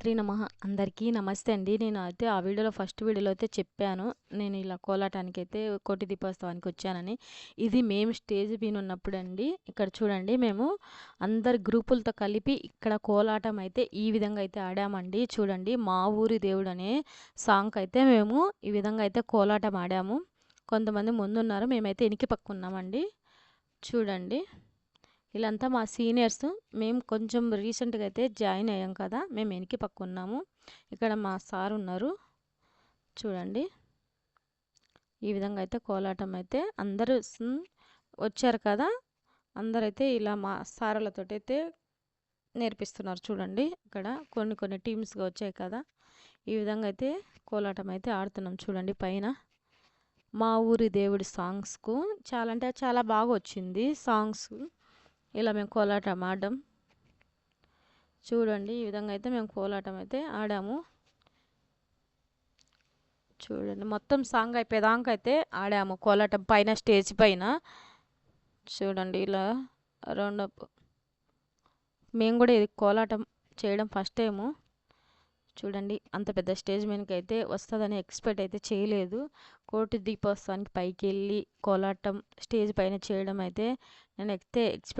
శ్రీమాత్రి నమ. అందరికీ నమస్తే అండి. నేను అయితే ఆ వీడియోలో ఫస్ట్ వీడియోలో అయితే చెప్పాను. నేను ఇలా కోలాటానికి అయితే కోటి దీపోత్సవానికి వచ్చానని. ఇది మేము స్టేజ్ పైన ఉన్నప్పుడు అండి. ఇక్కడ చూడండి మేము అందరి గ్రూపులతో కలిపి ఇక్కడ కోలాటం అయితే ఈ విధంగా అయితే ఆడామండి. చూడండి మా ఊరి దేవుడు అనే సాంగ్ అయితే మేము ఈ విధంగా అయితే కోలాటం ఆడాము. కొంతమంది ముందున్నారు మేమైతే ఎనికి పక్కున్నామండి చూడండి. వీళ్ళంతా మా సీనియర్స్. మేము కొంచెం రీసెంట్గా అయితే జాయిన్ అయ్యాం కదా మేము వెనక్కి పక్క ఉన్నాము. ఇక్కడ మా సార్ ఉన్నారు. చూడండి. ఈ విధంగా అయితే కోలాటం అయితే అందరూ వచ్చారు కదా అందరైతే ఇలా మా సారులతో అయితే నేర్పిస్తున్నారు చూడండి. ఇక్కడ కొన్ని కొన్ని టీమ్స్గా వచ్చాయి కదా ఈ విధంగా అయితే కోలాటం అయితే ఆడుతున్నాం చూడండి పైన. మా ఊరి దేవుడి సాంగ్స్కు చాలా అంటే చాలా బాగా వచ్చింది సాంగ్స్. ఇలా మేము కోలాటం ఆడడం. చూడండి ఈ విధంగా అయితే మేము కోలాటం అయితే ఆడాము. చూడండి మొత్తం సాంగ్ అయిపోయేదాకా అయితే ఆడాము కోలాటం పైన స్టేజ్ పైన. చూడండి ఇలా రౌండప్ మేము కూడా ఇది కోలాటం చేయడం ఫస్ట్ టైము. చూడండి అంత పెద్ద స్టేజ్ మీదకి అయితే వస్తుందని ఎక్స్పెక్ట్ అయితే చేయలేదు. కోటి దీపోత్సవానికి పైకి వెళ్ళి కోలాటం స్టేజ్ పైన చేయడం అయితే నేను అయితే ఎక్స్పెక్ట్